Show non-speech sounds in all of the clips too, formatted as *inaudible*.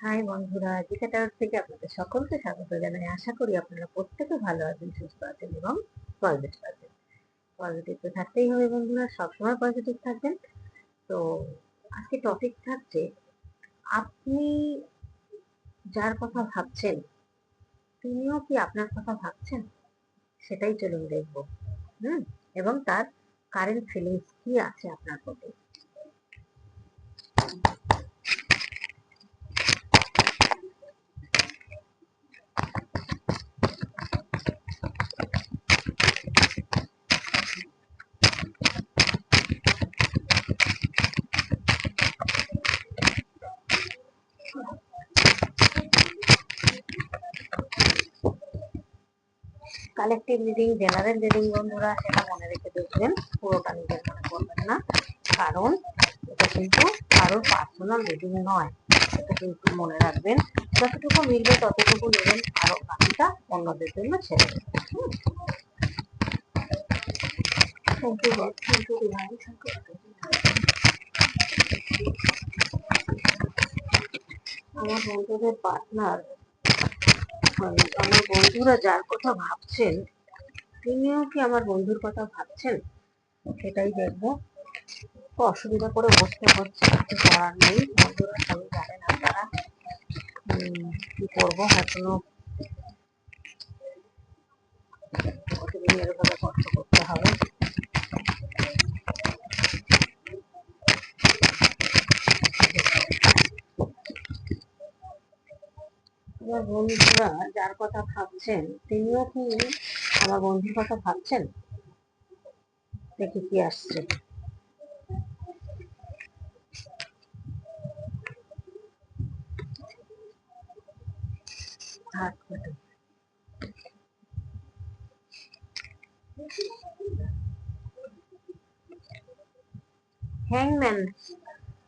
High বন্ধুরা জিকাটার থেকে আপনাদের সকলকে স্বাগত জানাই। আশা করি আপনারা প্রত্যেকে ভালো আছেন, সুস্থ আছেন এবং পজিটিভ আছেন। পজিটিভ তো থাকতেই হবে বন্ধুরা, সবসময় পজিটিভ থাকবেন। তো আজকে টপিক থাকছে, আপনি যার কথা ভাবছেন, তিনিও কি আপনার কথা ভাবছেন? সেটাই চলুন দেখব। হুম? এবং তার কারেন্ট ফিলিংস কি আছে আপনার প্রতি? কালেকটিভ রিডিং জেনারেল রিডিং বন্ধুরা, সেটা মনে রেখে দেখবেন পুরোটা নিজের মনে করবেন না, কারণ এটা কিন্তু কারোর পার্সোনাল রিডিং নয়। এটা কিন্তু মনে রাখবেন, যতটুকু মিলবে ততটুকু নেবেন, আরও বাকিটা অন্যদের জন্য ছেড়ে দেবেন আমার বন্ধুদের পার্টনার মানে আমার বন্ধুরা যার কথা ভাবছেন, তিনিও কি আমার বন্ধুর কথা ভাবছেন? সেটাই দেখব। অসুবিধা করে বসতে হচ্ছে, কিছু করার নেই। বন্ধুরা সবাই জানেন আপনারা। কি করব? এখনও কষ্ট করতে হবে আমার বন্ধুরা যার কথা ভাবছেন তিনিও কি আমার বন্ধুর কথা ভাবছেন? দেখি কি আসছে। হ্যাংম্যান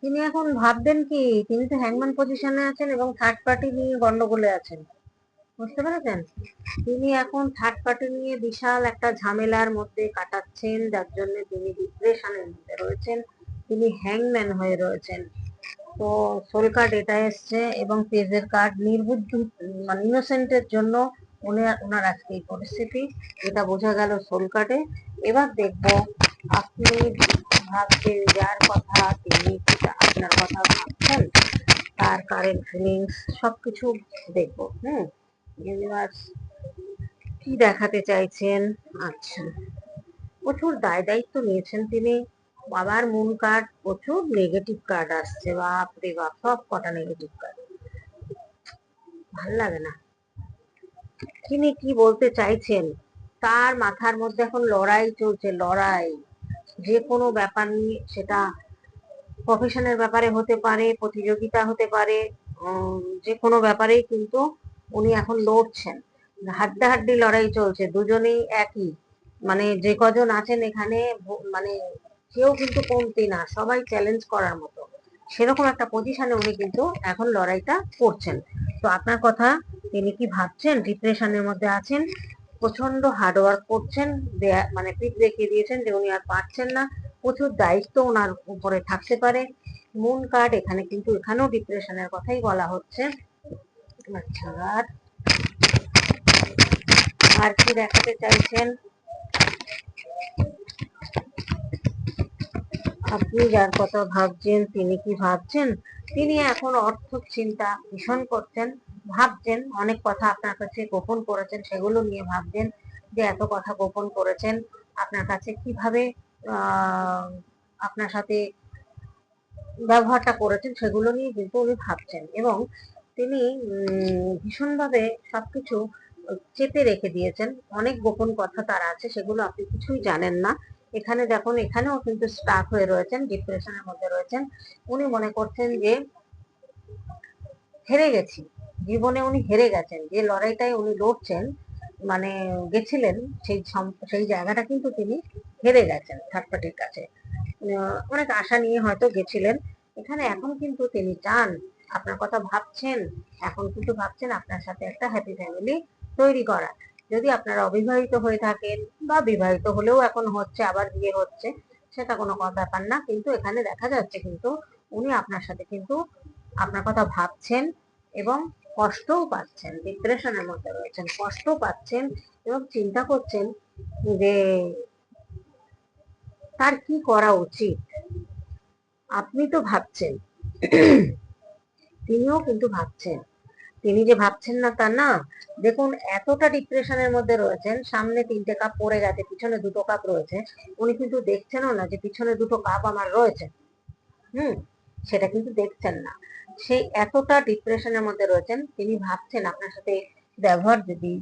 তিনি এখন ভাববেন কি, তিনি তো হ্যাংম্যান পজিশনে আছেন এবং থার্ড পার্টি নিয়ে গন্ডগোলে আছেন। বুঝতে পেরেছেন? তিনি এখন থার্ড পার্টি নিয়ে বিশাল একটা ঝামেলার মধ্যে কাটাচ্ছেন, যার জন্য তিনি ডিপ্রেশনের মধ্যে রয়েছেন, তিনি হ্যাংম্যান হয়ে রয়েছেন। তো সোল কার্ড এটা এসছে এবং পেজের কার্ড নির্বুদ্ধ মানে ইনোসেন্টের জন্য উনি ওনার আজকে এই পরিস্থিতি। এটা বোঝা গেল সোল কার্ডে এবার দেখব আপনি ভাবছেন যার কথা, তিনি আপনার কথা ভাবছেন? তার কারেন্ট ফিলিংস সবকিছু দেখব, হুম? ইউনিভার্স কি দেখাতে চাইছেন? আচ্ছা। প্রচুর দায় দায়িত্ব নিয়েছেন তিনি। বাবার মুন কার্ড প্রচুর নেগেটিভ কার্ড আসছে। বাপ রে বাপ, সব কটা নেগেটিভ কার্ড ভালো লাগে না। তিনি কি বলতে চাইছেন? তার মাথার মধ্যে এখন লড়াই চলছে, লড়াই। যে কোনো ব্যাপার নিয়ে সেটা প্রফেশনের ব্যাপারে হতে পারে, প্রতিযোগিতা হতে পারে যে কোনো ব্যাপারেই কিন্তু উনি এখন লড়ছেন। হাড্ডাহাড্ডি লড়াই চলছে, দুজনেই একই। মানে যে কজন আছেন এখানে মানে কেউ কিন্তু কমতি না, সবাই চ্যালেঞ্জ করার মতো। সেরকম একটা পজিশনে উনি কিন্তু এখন লড়াইটা করছেন। তো আপনার কথা তিনি কি ভাবছেন? ডিপ্রেশনের মধ্যে আছেন? প্রচণ্ড হার্ডওয়ার্ক করছেন মানে পিঠ দেখিয়ে দিয়েছেন যে উনি আর পারছেন না। প্রচুর দায়িত্ব ওনার উপরে থাকতে পারে। মুন কার্ড এখানে কিন্তু এখানেও ডিপ্রেশনের কথাই বলা হচ্ছে। আচ্ছা আর আর কি দেখাতে চাইছেন? আপনি যার কথা ভাবছেন, তিনি কি ভাবছেন? তিনি এখন অর্থ চিন্তা ভীষণ করছেন। ভাবছেন, অনেক কথা আপনার কাছে গোপন করেছেন, সেগুলো নিয়ে ভাবছেন যে এত কথা গোপন করেছেন। আপনার কাছে কীভাবে আপনার সাথে ব্যবহারটা করেছেন, সেগুলো নিয়ে কিন্তু উনি ভাবছেন এবং তিনি ভীষণভাবে সবকিছু চেপে রেখে দিয়েছেন। অনেক গোপন কথা তার আছে, সেগুলো আপনি কিছুই জানেন না। এখানে দেখুন, এখানেও কিন্তু স্টাক হয়ে রয়েছেন ডিপ্রেশনের মধ্যে রয়েছেন। উনি মনে করছেন যে, হেরে গেছি। জীবনে উনি হেরে গেছেন, যে লড়াইটাই উনি লড়ছেন মানে গেছিলেন, সেই সেই জায়গাটা কিন্তু তিনি হেরে গেছেন থার্ড পার্টির কাছে। অনেক আশা নিয়ে হয়তো গেছিলেন। এখানে এখন কিন্তু তিনি চান, আপনার কথা ভাবছেন, এখন কিন্তু ভাবছেন আপনার সাথে একটা হ্যাপি ফ্যামিলি তৈরি করা। যদি আপনারা অবিবাহিত হয়ে থাকেন বা বিবাহিত হলেও এখন হচ্ছে, আবার বিয়ে হচ্ছে, সেটা কোনো ব্যাপার না, কিন্তু এখানে দেখা যাচ্ছে কিন্তু উনি আপনার সাথে কিন্তু আপনার কথা ভাবছেন এবং কষ্টও পাচ্ছেন ডিপ্রেশনের মধ্যে রয়েছেন কষ্ট পাচ্ছেন এবং চিন্তা করছেন যে তার কি করা উচিত? আপনি তো ভাবছেন। *clears throat* তিনিও কিন্তু ভাবছেন। তিনি যে ভাবছেন না তা না। দেখুন, এতটা ডিপ্রেশনের মধ্যে রয়েছেন, সামনে তিনটে কাপ পড়ে গেছে, পিছনে দুটো কাপ রয়েছে। উনি কিন্তু দেখছেনও না যে পিছনে দুটো কাপ আমার রয়েছে। হুম? সেটা কিন্তু দেখছেন না। সেই এতটা ডিপ্রেশনের মধ্যে রয়েছেন, তিনি ভাবছেন আপনার সাথে ব্যবহার যদি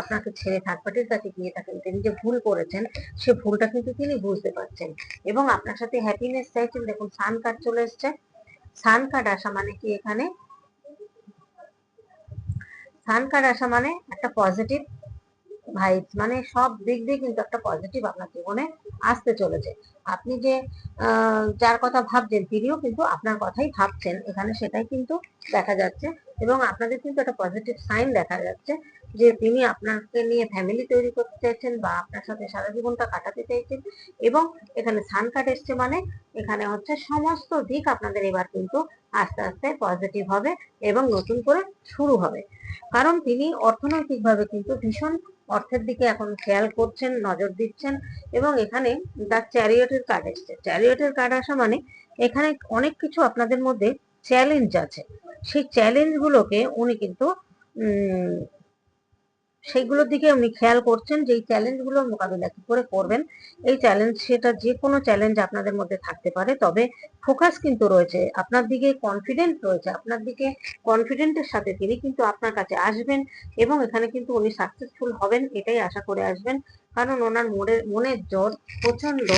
আপনাকে ছেড়ে থার্ড পার্টির কাছে গিয়ে থাকেন, তিনি যে ভুল করেছেন, সে ভুলটা কিন্তু তিনি বুঝতে পারছেন। এবং আপনার সাথে হ্যাপিনেস চাইছেন, দেখুন সান কার্ড চলে এসছে। সান কার্ড আসা মানে কি এখানে? সান কার্ড আসা মানে একটা পজিটিভ ভাইবস মানে সব দিক দিয়ে কিন্তু একটা পজিটিভ আপনার জীবনে আসতে চলেছে। আপনি যে যার কথা ভাবছেন, তিনিও কিন্তু আপনার কথাই ভাবছেন। এখানে সেটাই কিন্তু দেখা যাচ্ছে এবং আপনাদের কিন্তু একটা পজিটিভ সাইন দেখা যাচ্ছে যে, তিনি আপনাকে নিয়ে ফ্যামিলি তৈরি করতে চাইছেন বা আপনার সাথে সারা জীবনটা কাটাতে চাইছেন এবং এখানে সান কার্ড এসছে মানে এখানে হচ্ছে সমস্ত দিক আপনাদের এবার কিন্তু আস্তে আস্তে পজিটিভ হবে এবং নতুন করে শুরু হবে। কারণ তিনি অর্থনৈতিকভাবে কিন্তু ভীষণ অর্থের দিকে এখন খেয়াল করছেন, নজর দিচ্ছেন এবং এখানে দ্য চ্যারিয়টের কার্ড এসছে। চ্যারিয়টের কার্ড আসা মানে এখানে অনেক কিছু আপনাদের মধ্যে চ্যালেঞ্জ আছে। সেই চ্যালেঞ্জগুলোকে উনি কিন্তু সেইগুলোর দিকে উনি খেয়াল করছেন যে এই চ্যালেঞ্জগুলোর মোকাবিলা কি করে করবেন? এই চ্যালেঞ্জ সেটা যে কোনো চ্যালেঞ্জ আপনাদের মধ্যে থাকতে পারে, তবে ফোকাস কিন্তু রয়েছে। আপনার দিকে কনফিডেন্ট রয়েছে। আপনার দিকে কনফিডেন্টের সাথে তিনি কিন্তু আপনার কাছে আসবেন এবং এখানে কিন্তু উনি সাকসেসফুল হবেন, এটাই আশা করে আসবেন। কারণ ওনার মনের মনের জোর প্রচণ্ড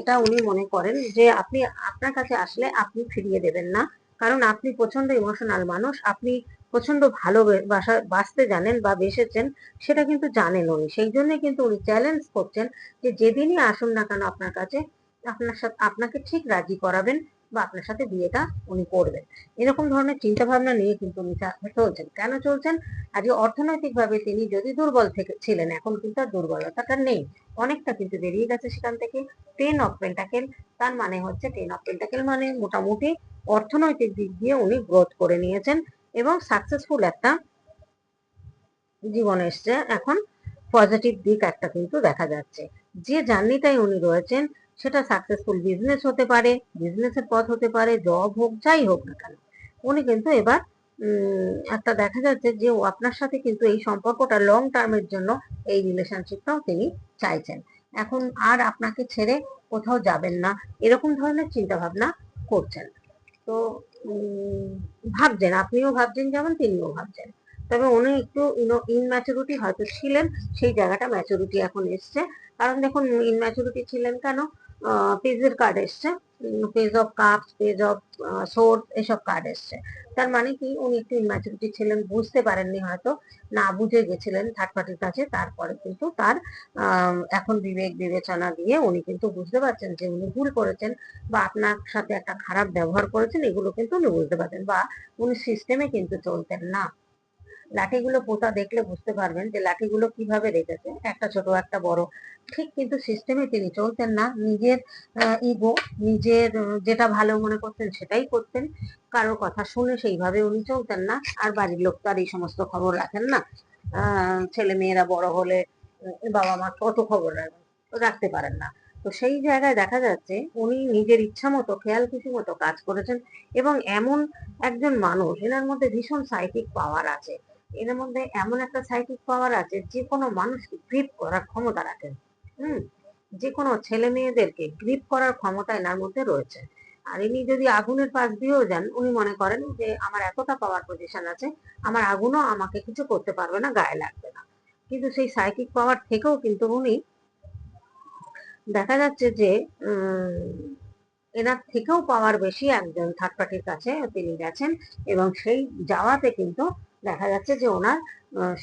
এটা উনি মনে করেন যে আপনি আপনার কাছে আসলে আপনি ফিরিয়ে দেবেন না। কারণ আপনি প্রচণ্ড ইমোশনাল মানুষ, আপনি প্রচণ্ড ভালো বাসা বাঁচতে জানেন বা বেসেছেন, সেটা কিন্তু জানেন উনি। সেই জন্য কিন্তু উনি চ্যালেঞ্জ করছেন যে যেদিনই আসুন না কেন আপনার কাছে, আপনার সাথে, আপনাকে ঠিক রাজি করাবেন বা আপনার সাথে বিয়েটা উনি করবেন। এরকম ধরনের চিন্তা ভাবনা নিয়ে কিন্তু উনি চলছেন। কেন চলছেন? আজকে অর্থনৈতিকভাবে তিনি যদি দুর্বল থেকে, ছিলেন, এখন কিন্তু আর দুর্বলতাটা নেই। অনেকটা কিন্তু বেরিয়ে গেছে সেখান থেকে। টেন অফ পেন্টাকেল তার মানে হচ্ছে টেন অফ পেন্টাকেল মানে মোটামুটি অর্থনৈতিক দিক দিয়ে উনি গ্রোথ করে নিয়েছেন। এবং সাকসেসফুল একটা জীবন এসছে। এখন পজিটিভ দিক একটা কিন্তু দেখা যাচ্ছে। যে জার্নিটাই উনি রয়েছেন, সেটা সাকসেসফুল বিজনেস হতে পারে বিজনেসের পথ হতে পারে জব হোক, যাই হোক না কেন। উনি কিন্তু এবার একটা দেখা যাচ্ছে যে ও আপনার সাথে কিন্তু এই সম্পর্কটা লং টার্মের জন্য এই রিলেশনশিপটাও তিনি চাইছেন। এখন আর আপনাকে ছেড়ে কোথাও যাবেন না, এরকম ধরনের চিন্তা ভাবনা করছেন তো ভাবছেন, আপনিও ভাবছেন যেমন তিনিও ভাবছেন। তবে উনি একটু ইনম্যাচুরিটি হয়তো ছিলেন, সেই জায়গাটা ম্যাচুরিটি এখন এসছে। কারণ দেখুন ইনম্যাচুরিটি ছিলেন কেন? পেজের কার্ড এসছে। Page of cups page of source এসব কার্ড এসছে। তার মানে কি, উনি একটু ইনম্যাচুরিটি ছিলেন, বুঝতে পারেননি হয়তো, না বুঝে গেছিলেন থার্ড পার্টির কাছে। তারপরে কিন্তু তার এখন বিবেক বিবেচনা দিয়ে উনি কিন্তু বুঝতে পারছেন যে উনি ভুল করেছেন বা আপনার সাথে একটা খারাপ ব্যবহার করেছেন, এগুলো কিন্তু উনি বুঝতে পারতেন বা উনি সিস্টেমে কিন্তু চলতেন না। লাঠিগুলো পোতা দেখলে বুঝতে পারবেন যে লাঠিগুলো কীভাবে রেখেছে। একটা ছোট, একটা বড়। ঠিক কিন্তু সিস্টেমে তিনি চলতেন না। নিজের ইগো নিজের, যেটা ভালো মনে করতেন সেটাই করতেন। কারোর কথা শুনে সেইভাবে উনি চলতেন না। আর বাড়ির লোক তো আর এই সমস্ত খবর রাখেন না। ছেলে মেয়েরা বড় হলে বাবা মা কত খবর রাখতে পারেন না। তো সেই জায়গায় দেখা যাচ্ছে উনি নিজের ইচ্ছা মতো, খেয়াল খুশি মতো কাজ করেছেন এবং এমন একজন মানুষ, এনার মধ্যে ভীষণ সাইকিক পাওয়ার আছে। এর মধ্যে এমন একটা সাইকিক পাওয়ার আছে, যে কোনো মানুষকে গ্রিপ করার ক্ষমতা রাখেন হুম? যে কোনো ছেলে মেয়েদেরকে গ্রিপ করার ক্ষমতা এনার মধ্যে রয়েছে। আর ইনি যদি আগুনের পাশ দিয়েও যান, উনি মনে করেন যে আমার এতটা পাওয়ার পজিশন আছে, আমার আগুনও আমাকে কিছু করতে পারবে না, গায়ে লাগবে না। কিন্তু সেই সাইকিক পাওয়ার থেকেও কিন্তু উনি দেখা যাচ্ছে যে এনার থেকেও পাওয়ার বেশি একজন থার্ড পার্টির কাছে তিনি গেছেন এবং সেই যাওয়াতে কিন্তু দেখা যাচ্ছে যে ওনার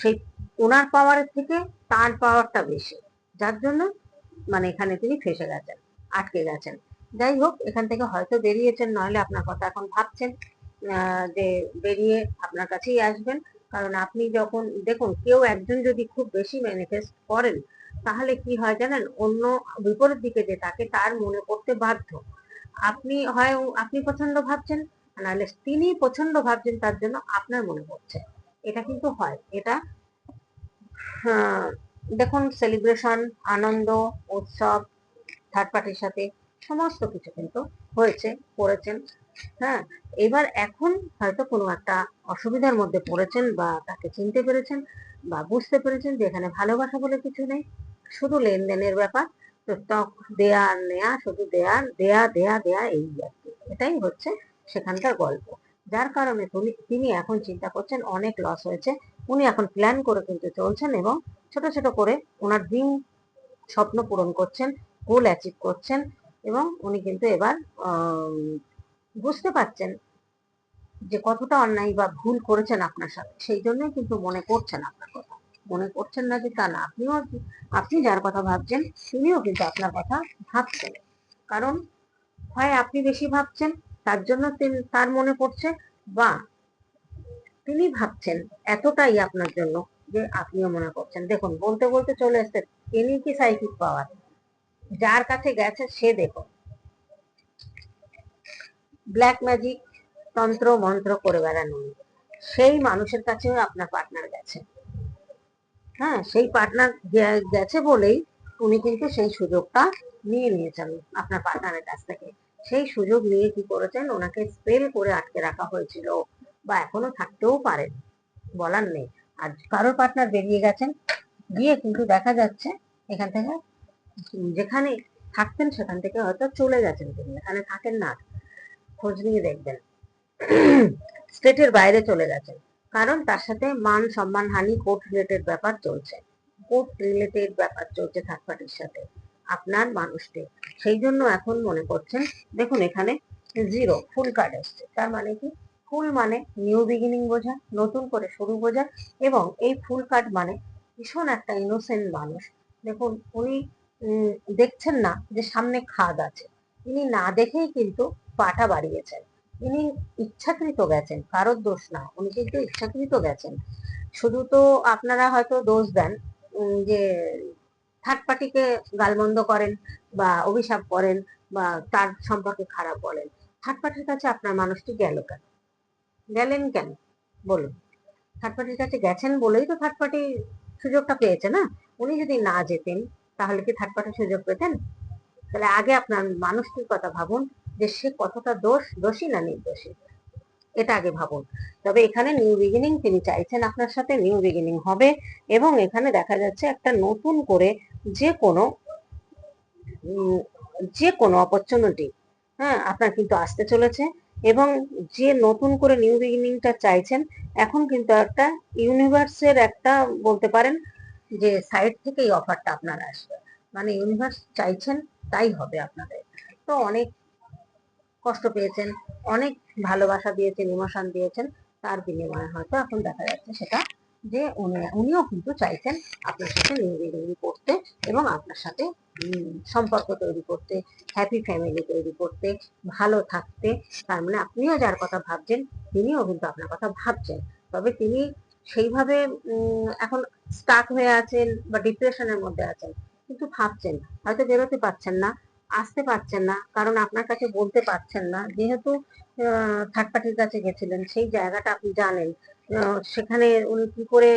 সেই ওনার পাওয়ারের থেকে তার পাওয়ারটা বেশি। যার জন্য মানে এখানে তিনি ফেসে গেছেন, আটকে গেছেন। যাই হোক, এখান থেকে হয়তো বেরিয়েছেন, নইলে আপনার কথা এখন ভাবছেন যে বেরিয়ে আপনার কাছেই আসবেন। কারণ আপনি যখন, দেখুন, কেউ একজন যদি খুব বেশি ম্যানিফেস্ট করেন, তাহলে কি হয় জানেন, অন্য বিপরীত দিকে যে তাকে তার মনে করতে বাধ্য। আপনি হয়, আপনি প্রচণ্ড ভাবছেন নাহলে তিনি প্রচণ্ড ভাবছেন তার জন্য আপনার মনে পড়ছে। এটা কিন্তু হয়। এটা আহ, দেখুন সেলিব্রেশন আনন্দ উৎসব থার্ড পার্টির সাথে সমস্ত কিছু কিন্তু হয়েছে করেছেন। হ্যাঁ এবার এখন হয়তো কোনো একটা অসুবিধার মধ্যে পড়েছেন বা তাকে চিনতে পেরেছেন বা বুঝতে পেরেছেন যে এখানে ভালোবাসা বলে কিছু নেই। শুধু লেনদেনের ব্যাপার তো দেয়া নেয়া শুধু দেয়া দেয়া দেয়া দেয়া এই আর কি। এটাই হচ্ছে সেখানকার গল্প। যার কারণে তিনি- এখন চিন্তা করছেন অনেক লস হয়েছে। উনি এখন প্ল্যান করে কিন্তু চলছেন এবং ছোট ছোট করে ওনার ড্রিম স্বপ্ন পূরণ করছেন গোল অ্যাচিভ করছেন এবং উনি কিন্তু এবার বুঝতে পারছেন যে কতটা অন্যায় বা ভুল করেছেন আপনার সাথে। সেই জন্যই কিন্তু মনে করছেন আপনার কথা। মনে করছেন না যে তা না, আপনিও আপনি যার কথা ভাবছেন, তিনিও কিন্তু আপনার কথা ভাবছেন। কারণ হয় আপনি বেশি ভাবছেন তার জন্য তিনি- তার মনে পড়ছে, বা, তিনি ভাবছেন এতটাই আপনার জন্য যে আপনিও মনে করছেন। দেখুন, বলতে বলতে চলে এসছে, ইনি কি সাইকিক পাওয়ার যার কাছে গেছে সে দেখুন। ব্ল্যাক ম্যাজিক তন্ত্র, মন্ত্র করে বেড়ানো। সেই মানুষের কাছেও আপনার পার্টনার গেছে। হ্যাঁ সেই পার্টনার গেছে বলেই উনি কিন্তু সেই সুযোগটা নিয়ে নিয়েছেন আপনার পার্টনারের কাছ থেকে। সেই সুযোগ নিয়ে কি করেছেন? ওনাকে স্পেল করে আটকে রাখা হয়েছিল বা এখনও থাকতেও পারেন বলার নেই। আর কারোর পার্টনার বেরিয়ে গেছেন, গিয়ে কিন্তু দেখা যাচ্ছে এখান থেকে যেখানে থাকতেন সেখান থেকে হয়তো চলে গেছেন তিনি। এখানে থাকেন না। খোঁজ নিয়ে দেখবেন। স্টেটের বাইরে চলে গেছেন। কারণ তার সাথে মান সম্মান হানি কোর্ট রিলেটেড ব্যাপার চলছে। কোর্ট রিলেটেড ব্যাপার চলছে থার্ড পার্টির সাথে। আপনার মানুষটি। সেই জন্য এখন মনে করছেন, দেখুন এখানে জিরো ফুল কার্ড এসছে। তার মানে কি? ফুল মানে নিউ বিগিনিং বোঝা, নতুন করে শুরু বোঝা এবং এই ফুল কার্ড মানে ভীষণ একটা ইনোসেন্ট মানুষ। দেখুন, উনি দেখছেন না যে সামনে খাদ আছে। তিনি না দেখেই কিন্তু পাটা বাড়িয়েছেন। তিনি ইচ্ছাকৃত গেছেন, কারোর দোষ না, উনি কিন্তু ইচ্ছাকৃত গেছেন। শুধু তো আপনারা হয়তো দোষ দেন যে থার্ড পার্টিকে গালমন্দ করেন বা অভিশাপ করেন বা তার সম্পর্কে খারাপ বলেন থার্ড পার্টির কাছে আপনার মানুষটি গেল কেন? গেলেন কেন? বলুন। থার্ড পার্টির কাছে গেছেন বলেই তো থার্ড পার্টি সুযোগটা পেয়েছে না? উনি যদি না যেতেন, তাহলে কি থার্ড পার্টি সুযোগ পেতেন? তাহলে আগে আপনার মানুষটির কথা ভাবুন যে সে কতটা দোষ, দোষী না নির্দোষী। এটা আগে ভাবুন। তবে এখানে নিউ বিগিনিং তিনি চাইছেন আপনার সাথে নিউ বিগিনিং হবে এবং এখানে দেখা যাচ্ছে একটা নতুন করে যে কোনো যে কোনো অপরচুনিটি হ্যাঁ আপনার কিন্তু আসতে চলেছে এবং যে নতুন করে নিউ বিগিনিংটা চাইছেন, এখন কিন্তু একটা ইউনিভার্সের একটা বলতে পারেন যে সাইড থেকে এই অফারটা আপনার আসবে। মানে ইউনিভার্স চাইছেন, তাই হবে আপনাদের। তো অনেক কষ্ট পেয়েছেন, অনেক ভালোবাসা দিয়েছেন ইমোশন দিয়েছেন, তার বিনিময়ে হয়তো এখন দেখা যাচ্ছে সেটা যে উনি, উনিও কিন্তু চাইছেন আপনার সাথে বিগিনিং করতে এবং আপনার সাথে সম্পর্ক তৈরি করতে হ্যাপি ফ্যামিলি তৈরি করতে, ভালো থাকতে। তার মানে আপনিও যার কথা ভাবছেন, তিনিও কিন্তু আপনার কথা ভাবছেন। তবে তিনি সেইভাবে এখন স্টাক হয়ে আছেন বা ডিপ্রেশনের মধ্যে আছেন, কিন্তু ভাবছেন হয়তো বেরোতে পারছেন না, আসতে পারছেন না, কারণ আপনার কাছে বলতে পারছেন না। যেহেতু থার্ড পার্টির কাছে গেছিলেন, সেই জায়গাটা আপনি জানেন। সেখানে উনি কি করে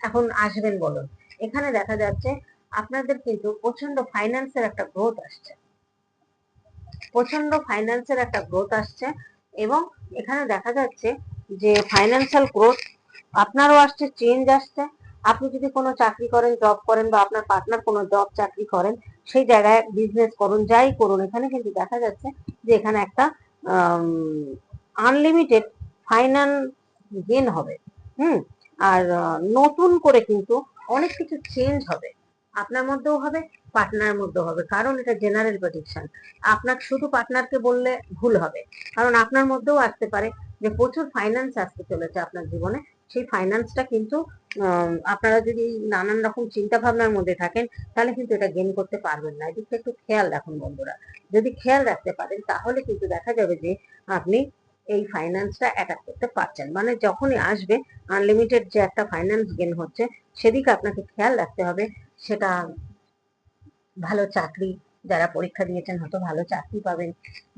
এখন আসবেন বলুন? এখানে দেখা যাচ্ছে আপনাদের কিন্তু প্রচণ্ড ফাইন্যান্সের একটা গ্রোথ আসছে। প্রচণ্ড ফাইন্যান্সের একটা গ্রোথ আসছে এবং এখানে দেখা যাচ্ছে যে ফাইন্যান্সিয়াল গ্রোথ আপনারও আসছে চেঞ্জ আসছে। আপনি যদি কোনো চাকরি করেন জব করেন বা আপনার পার্টনার কোনো জব চাকরি করেন, সেই জায়গায় বিজনেস করুন, যাই করুন, এখানে কিন্তু দেখা যাচ্ছে যে এখানে একটা আনলিমিটেড ফাইন্যান্স গেন হবে। হুম? আর নতুন করে কিন্তু অনেক কিছু চেঞ্জ হবে। আপনার মধ্যেও হবে পার্টনারের মধ্যেও হবে। কারণ এটা জেনারেল প্রেডিকশন আপনার শুধু পার্টনারকে বললে ভুল হবে। কারণ আপনার মধ্যেও আসতে পারে যে প্রচুর ফাইন্যান্স আসতে চলেছে আপনার জীবনে। সেই ফাইন্যান্সটা কিন্তু আপনারা যদি নানান রকম চিন্তা ভাবনার মধ্যে থাকেন, তাহলে কিন্তু এটা গেন করতে পারবেন না। এদিকটা একটু খেয়াল রাখুন বন্ধুরা। যদি খেয়াল রাখতে পারেন, তাহলে কিন্তু দেখা যাবে যে আপনি এই ফাইন্যান্সটা অ্যাটাক করতে পারছেন। মানে যখনই আসবে আনলিমিটেড যে একটা ফাইন্যান্স গেন হচ্ছে, সেদিকে আপনাকে খেয়াল রাখতে হবে। সেটা ভালো চাকরি, যারা পরীক্ষা দিয়েছেন হয়তো ভালো চাকরি পাবেন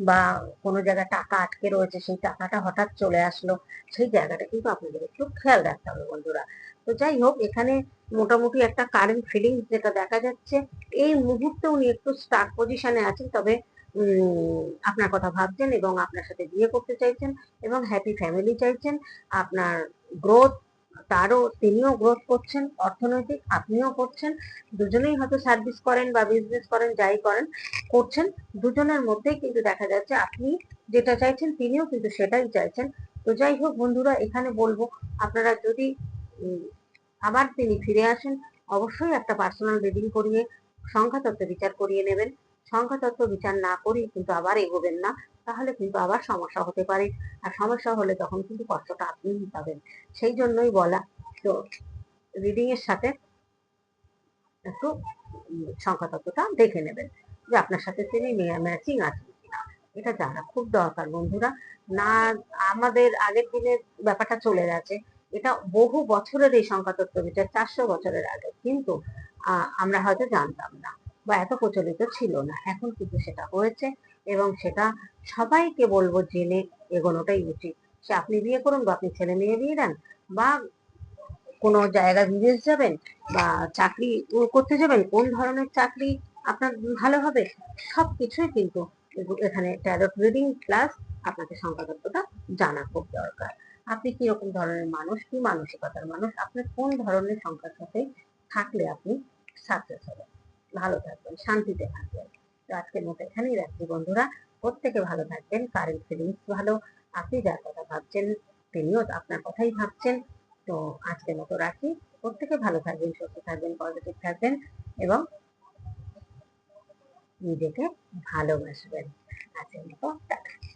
বা কোনো জায়গায় টাকা আটকে রয়েছে, সেই টাকাটা হঠাৎ চলে আসলো, সেই জায়গাটা কিন্তু আপনাদের একটু খেয়াল রাখতে হবে বন্ধুরা। তো যাই হোক, এখানে মোটামুটি একটা কারেন্ট ফিলিংস যেটা দেখা যাচ্ছে, এই মুহূর্তে উনি একটু স্টার্ট পজিশনে আছেন, তবে আপনার কথা ভাবছেন এবং আপনার সাথে বিয়ে করতে চাইছেন এবং হ্যাপি ফ্যামিলি চাইছেন। আপনার গ্রোথ তারও তিনিও গ্রোথ করছেন, অর্থনৈতিক, আপনিও করছেন। দুজনেই হয়তো সার্ভিস করেন বা বিজনেস করেন, যাই করেন, করছেন। দুজনের মধ্যেই কিন্তু দেখা যাচ্ছে আপনি যেটা চাইছেন তিনিও কিন্তু সেটাই চাইছেন। তো যাই হোক বন্ধুরা, এখানে বলব, আপনারা যদি আবার তিনি ফিরে আসেন, অবশ্যই একটা পার্সোনাল রিডিং করিয়ে সংখ্যা তত্ত্ব বিচার করিয়ে নেবেন। সংখ্যা তত্ত্ব বিচার না করিয়ে কিন্তু আবার এগোবেন না, তাহলে কিন্তু আবার সমস্যা হতে পারে। আর সমস্যা হলে তখন কিন্তু কষ্টটা আপনিই পাবেন সেই জন্যই বলা, তো রিডিং এর সাথে একটু সংখ্যাতত্ত্বটা দেখে নেবেন যে আপনার সাথে তিনি ম্যাচিং আছে কিনা। এটা জানা খুব দরকার বন্ধুরা। না, আমাদের আগের দিনের ব্যাপারটা চলে গেছে। এটা বহু বছরের এই সংখ্যাতত্ত্ব বিচার, চারশো বছরের আগে। কিন্তু আমরা হয়তো জানতাম না। বা এত প্রচলিত ছিল না। এখন কিন্তু সেটা হয়েছে এবং সেটা সবাইকে বলব জেনে এগোনোটাই উচিত। সে আপনি বিয়ে করুন বা আপনি ছেলে মেয়ে বিয়ে দেন বা কোনো জায়গায় বিদেশ যাবেন বা চাকরি করতে যাবেন, কোন ধরনের চাকরি আপনার ভালো হবে, সবকিছুই কিন্তু এখানে ট্যারট রিডিং প্লাস আপনাকে সংখ্যাতত্ত্বটা জানা খুব দরকার। আপনি কি রকম ধরনের মানুষ, কি মানসিকতার মানুষ আপনার কোন ধরনের সংখ্যার সাথে থাকলে আপনি সাকসেস হবেন? ভালো থাকবেন, শান্তিতে থাকবেন। তো আজকের মতো এখানেই রাখছি বন্ধুরা। প্রত্যেকে ভালো থাকবেন কারেন্ট ফিলিংস ভালো। আপনি যার কথা ভাবছেন, তিনিও আপনার কথাই ভাবছেন। তো আজকের মতো রাখি। প্রত্যেকে ভালো থাকবেন, সুস্থ থাকবেন পজিটিভ থাকবেন এবং নিজেকে ভালোবাসবেন। আজকের মতো টাটা।